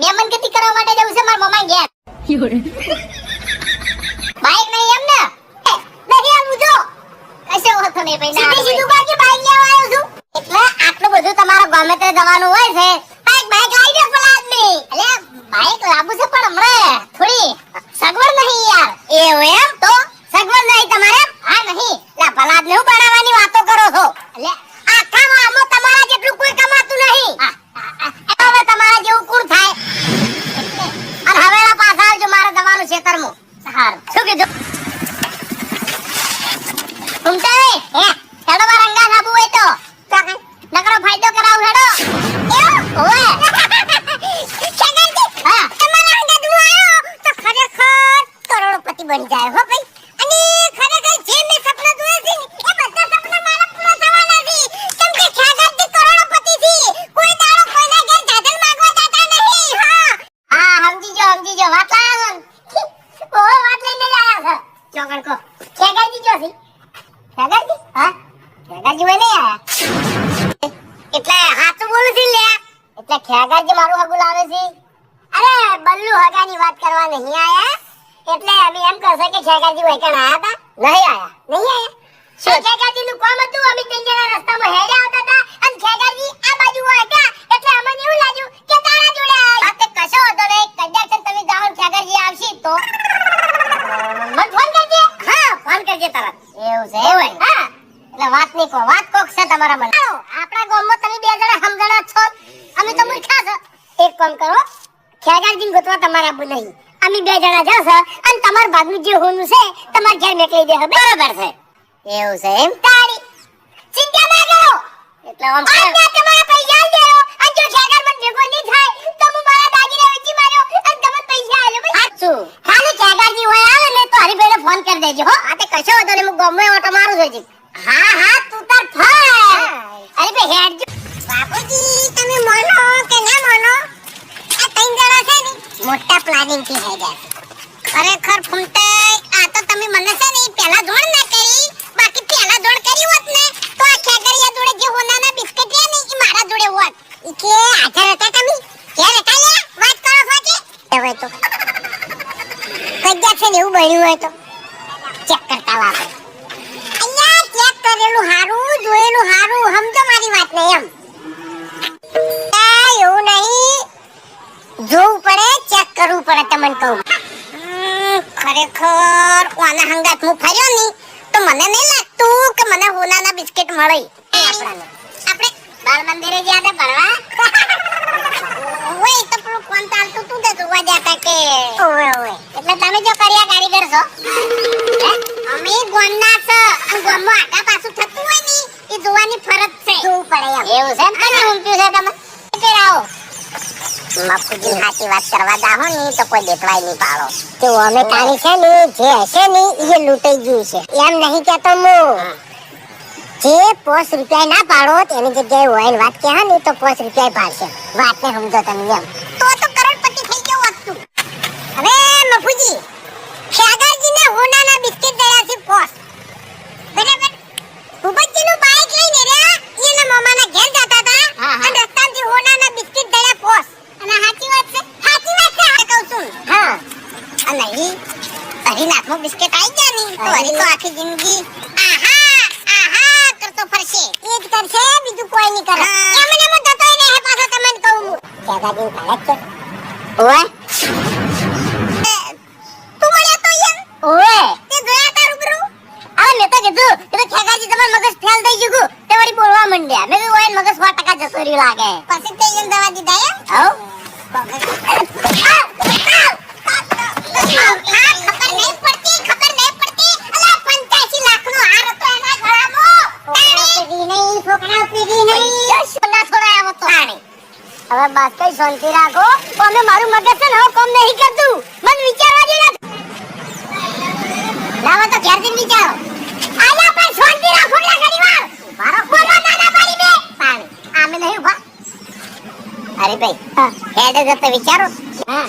મેમન કેતી કરવા માટે જવું છે મારા મમ્મા ઘેર. બાઈક નહીં એમ ને? દરિયા મુજો કશે હોતો નહીં પૈસા સીધી સીધું બાકી બાઈક લેવા આવ્યો છું. એટલે આટલું બધું તમારે ગમે તે જવાનું હોય છે. બાઈક બાઈક આવી જાય પેલા આદમી. એટલે બાઈક લાંબુ છે પણ હમણાં. થોડી હે? હેડો માર રંગા સાબુ હોય તો. નકરો ફાયદો કરાવું હેડો. એવું? ઓય છગનજી હા. તમારા રંગા દુ આયો. તો ખરેખર કરોડપતિ બની જાય હો ભાઈ. અને ખરેખર જે મેં સપના જોયા છે એ બધા સપના મારા પૂરા થવાના છે. કેમ કે છગનજી કરોડપતિ છે. કોઈ દાડો કોઈના ઘેર દાદલ માંગવા જતા નહીં. હા. હા સમજી જો સમજી જો વાત લાવો ઓય વાત લઈને જ આયા છે. ચોકડ કો છગનજી જો છે? ખેગાજી હા? ખેગાજી હોય નહીં આયા એટલે હાચું બોલું છું લે એટલે ખેગાજી મારું હગું લાવે છે. અરે બલ્લુ હગાની વાત કરવા નહીં આયા. એટલે અમે એમ કહે કે ખેગાજી હોય કણ આયા હતા નહીં આયા. નહીં આયા? શું? ખેગાજી નું કામ હતું? અમે ત્રણ જણા રસ્તામાં હેડ્યા આવતા હતા. અને ખેગાજી આ બાજુ હતા એટલે અમને એવું લાગ્યું કે તારા જોડે આ તે કશો હતો કદાચ તમે જાઓ ખેગાજી આવશે તો. મને ફોન કરજે. હા ફોન કરજે તરત એવું છે એવું હા. એટલે વાત નહીં કહો વાત કોક છે તમારા મને આપણા ગામમાં તમે બે જણા સમજણા છો. અમે તો મૂર્ખા છો. એક કામ કરો ખેગારજી ગોતવા તમારા આબુ નહીં. અમે બે જણા જશે અને તમારા ભાગનું જે હોનું છે તમારા ઘેર મેકલી દે બરાબર છે. એવું છે એમ? તારી ચિંતા ના કરો. એટલે આમ આજના તમારા પૈસા આલ દેરો અને જો ખેગાર મને ભેગો નહીં થાય તો હું મારા દાગીના વેચી માર્યો અને તમે પૈસા આલ્યો ભાઈ સાચું. ખાલી ખેગારજી હોય આવે ને તો હરીભાઈને ફોન કરી દેજો હો આ તે કશો હતો ને હું ગમે છું હજી. હા હા તું તાર ફાય અરે બે હેડ બાપુજી તમે માનો કે ના માનો? આ ત્રણ જણા છે ને મોટા પ્લાનિંગથી થઈ છે. ખરેખર ફૂંટાઈ આ તો તમે મને છે ને પહેલા ધોણ ના કરી. બાકી પહેલા ધોણ કરી હોત ને તો આ ખેગરિયા જોડે જે હોનાના બિસ્કટ રહ્યા ને એ મારા જોડે હોત. કે હાજર હતા તમે? ક્યાં હતા યાર વાત કરો ફાટી હવે તો. કદાચ છે ને એવું બન્યું હોય તો. ચેક કરતા વાપરે. કરેલું હારું, જોયેલું હારું, સમજો મારી વાત ને એમ એવું નહીં. જોવું પડે ચેક કરવું પડે તમને કહું. ખરેખર ઓના હંગાત હું ફર્યો નહીં, તો મને નહીં લાગતું કે મને હોનાના બિસ્કિટ મળે. આપણાને. આપણે બાળ મંદિરે ગયા હતા ભણવા. ઓય, તો પેલું કોણ ચાલતું તું તે જોવા જતા કે. ઓય ઓય. એટલે તમે જો કર્યા કારીગર છો. અમે ગોમના છે ગોમમાં પડે એમ. એવું છે અને ઊંપ્યું છે તમે? કે આવો બાપુજી સાચી વાત કરવા દાહો ને તો કોઈ દેખવાય નહીં પાડો. તો અમે તારી છે ને જે હશે ને એ લૂંટાઈ ગયું છે. એમ નહીં કેતો હું. જે પોસ રૂપિયા ના પાડો તેની જગ્યાએ હોય વાત કહે ને તો પોસ રૂપિયા પાડશે. વાતને સમજો તમે એમ. તો તો કરોડપતિ થઈ ગયો હોત હવે મફુજી ખેગારજીને હોનાના બિસ્કિટ દયા છે પોસ બરાબર ભૂપતજીનું બાઈક લઈને રહ્યા એના મામાના ઘેર જતા હતા અને રસ્તામાંથી હોનાના બિસ્કિટ દયા પોસ અને સાચી વાત છે સાચી વાત છે આ કહું છું હા અને ઈ હરી નાકમાં બિસ્કિટ આવી ગયા ની? તો હરી તો આખી જિંદગી. આહા આહા કરતો ફરશે. એ જ કરશે બીજું કોઈ નહીં કરે. એમને એમ જતો ને હે પાછો તમને કહું હું. ખેગાજી કાલે છે. ઓય તું મળ્યા તો યાર ઓય તે જોયા તા રૂબરૂ અરે મેં તો કીધું કે તો ખેગાજી તમારું મગજ ફેલ થઈ ગયું. તે વળી બોલવા માંડ્યા. મેં ઓય મગજ 100% જતો રહ્યું લાગે. પછી તે એમ દવા દીધા એમ? હવ ખબર નહીં પડતી ખબર નહીં પડતી અલા 85 લાખનો હાર હતો એના ગળામાં પીડી નહીં ફોકડા પીડી નહીં સોના થોડા આવો તો હવે બસ કઈ શાંતિ રાખો? અમે મારું મગજ છે ને હવે કામ નહીં કરતું. મન વિચારવા દે લાવો તો ઘેર જઈને વિચારો. આયા પણ શાંતિ રાખો લા ઘણી વાર. મારો બોલવા નાના પાડી દે પાણી આમે નહીં ઊભા. અરે ભાઈ હેડે જતો વિચારો. હા.